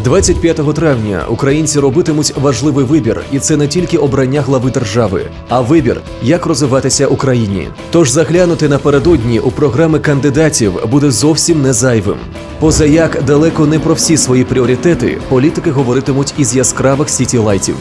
25 травня українці робитимуть важливий вибір, і це не тільки обрання глави держави, а вибір, як розвиватися Україні. Тож заглянути напередодні у програми кандидатів буде зовсім не зайвим. Позаяк далеко не про всі свої пріоритети політики говоритимуть із яскравих сітілайтів.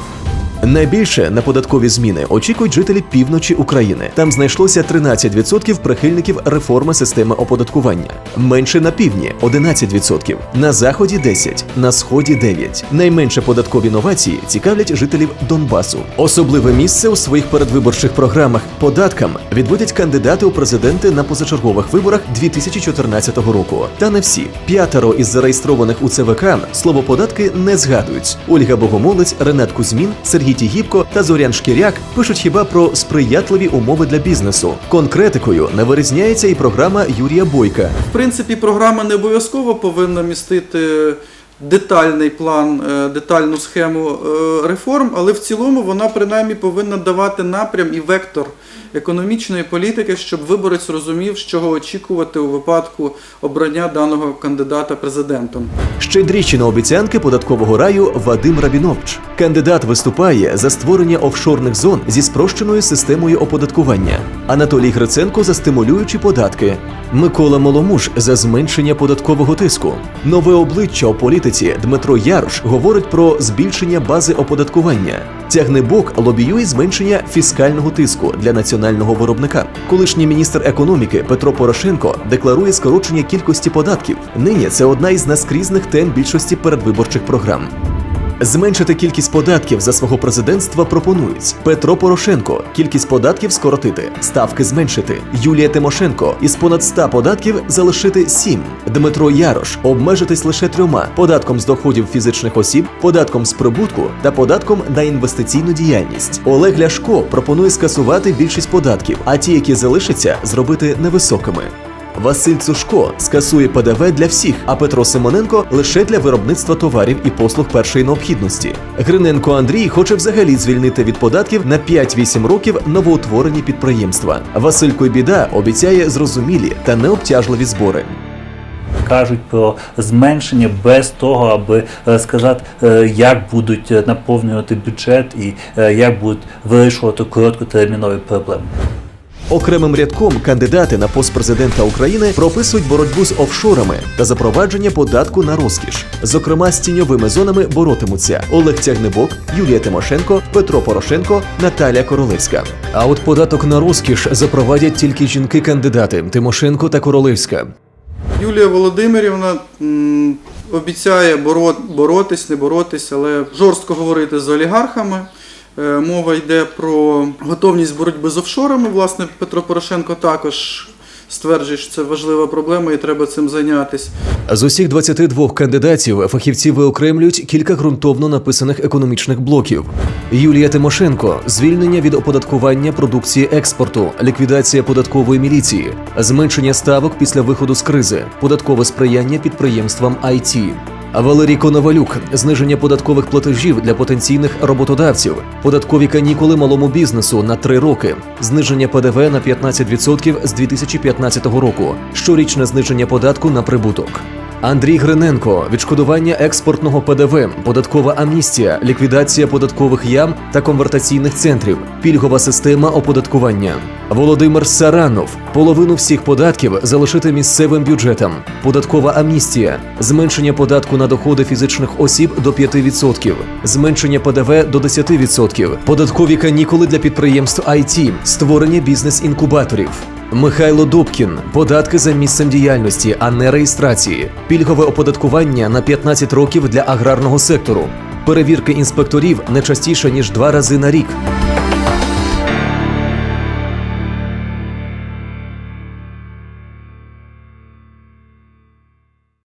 Найбільше на податкові зміни очікують жителі півночі України. Там знайшлося 13% прихильників реформи системи оподаткування. Менше на півдні 11%, на заході 10%, на сході 9%. Найменше податкові новації цікавлять жителів Донбасу. Особливе місце у своїх передвиборчих програмах податкам відводять кандидати у президенти на позачергових виборах 2014 року. Та не всі п'ятеро із зареєстрованих у ЦВК слово податки не згадують. Ольга Богомолець, Ренат Кузьмін, Сергій Тігіпко та Зорян Шкіряк пишуть хіба про сприятливі умови для бізнесу. Конкретикою не вирізняється і програма Юрія Бойка. В принципі, програма не обов'язково повинна містити детальний план, е, детальну схему е, реформ, але в цілому вона принаймні повинна давати напрям і вектор економічної політики, щоб виборець розумів, з чого очікувати у випадку обрання даного кандидата президентом. Щедріші на обіцянки податкового раю Вадим Рабінович. Кандидат виступає за створення офшорних зон зі спрощеною системою оподаткування. Анатолій Гриценко за стимулюючі податки. Микола Моломуж за зменшення податкового тиску. Нове обличчя у політиці Дмитро Яруш говорить про збільшення бази оподаткування. Тягнебок лобіює зменшення фіскального тиску для національного виробника. Колишній міністр економіки Петро Порошенко декларує скорочення кількості податків. Нині це одна із наскрізних тем більшості передвиборчих програм. Зменшити кількість податків за свого президентства пропонують Петро Порошенко кількість податків скоротити, ставки зменшити. Юлія Тимошенко із понад 100 податків залишити 7. Дмитро Ярош обмежитись лише трьома: податком з доходів фізичних осіб, податком з прибутку та податком на інвестиційну діяльність. Олег Ляшко пропонує скасувати більшість податків, а ті, які залишаться, зробити невисокими. Василь Цушко скасує ПДВ для всіх, а Петро Симоненко лише для виробництва товарів і послуг першої необхідності. Гриненко Андрій хоче взагалі звільнити від податків на 5-8 років новоутворені підприємства. Василь Койбіда обіцяє зрозумілі та необтяжливі збори. кажуть про зменшення без того, аби е, сказати, е, як будуть е, наповнювати бюджет і як будуть вирішувати короткотермінові проблеми. Окремим рядком кандидати на пост президента України прописують боротьбу з офшорами та запровадження податку на розкіш. Зокрема, з тіньовими зонами боротимуться Олег Тягнебок, Юлія Тимошенко, Петро Порошенко, Наталія Королевська. А от податок на розкіш запровадять тільки жінки-кандидати Тимошенко та Королевська. Юлія Володимирівна обіцяє боротись, не боротись, але жорстко говорити з олігархами. Е, Мова йде про готовність боротьби з офшорами. Власне, Петро Порошенко також стверджує, що це важлива проблема і треба цим зайнятися. З усіх 22 кандидатів фахівці виокремлюють кілька ґрунтовно написаних економічних блоків. Юлія Тимошенко звільнення від оподаткування продукції експорту, ліквідація податкової міліції, зменшення ставок після виходу з кризи, податкове сприяння підприємствам IT. Валерій Коновалюк зниження податкових платежів для потенційних роботодавців, податкові канікули малому бізнесу на три роки, зниження ПДВ на 15% з 2015 року, щорічне зниження податку на прибуток. Андрій Гриненко, відшкодування експортного ПДВ, податкова амністія, ліквідація податкових ям та конвертаційних центрів, пільгова система оподаткування. Володимир Саранов, половину всіх податків залишити місцевим бюджетам, податкова амністія, зменшення податку на доходи фізичних осіб до 5%, зменшення ПДВ до 10%, податкові канікули для підприємств IT, створення бізнес-інкубаторів. Михайло Дубкін, податки за місцем діяльності, а не реєстрації, пільгове оподаткування на 15 років для аграрного сектору, перевірки інспекторів не частіше ніж два рази на рік.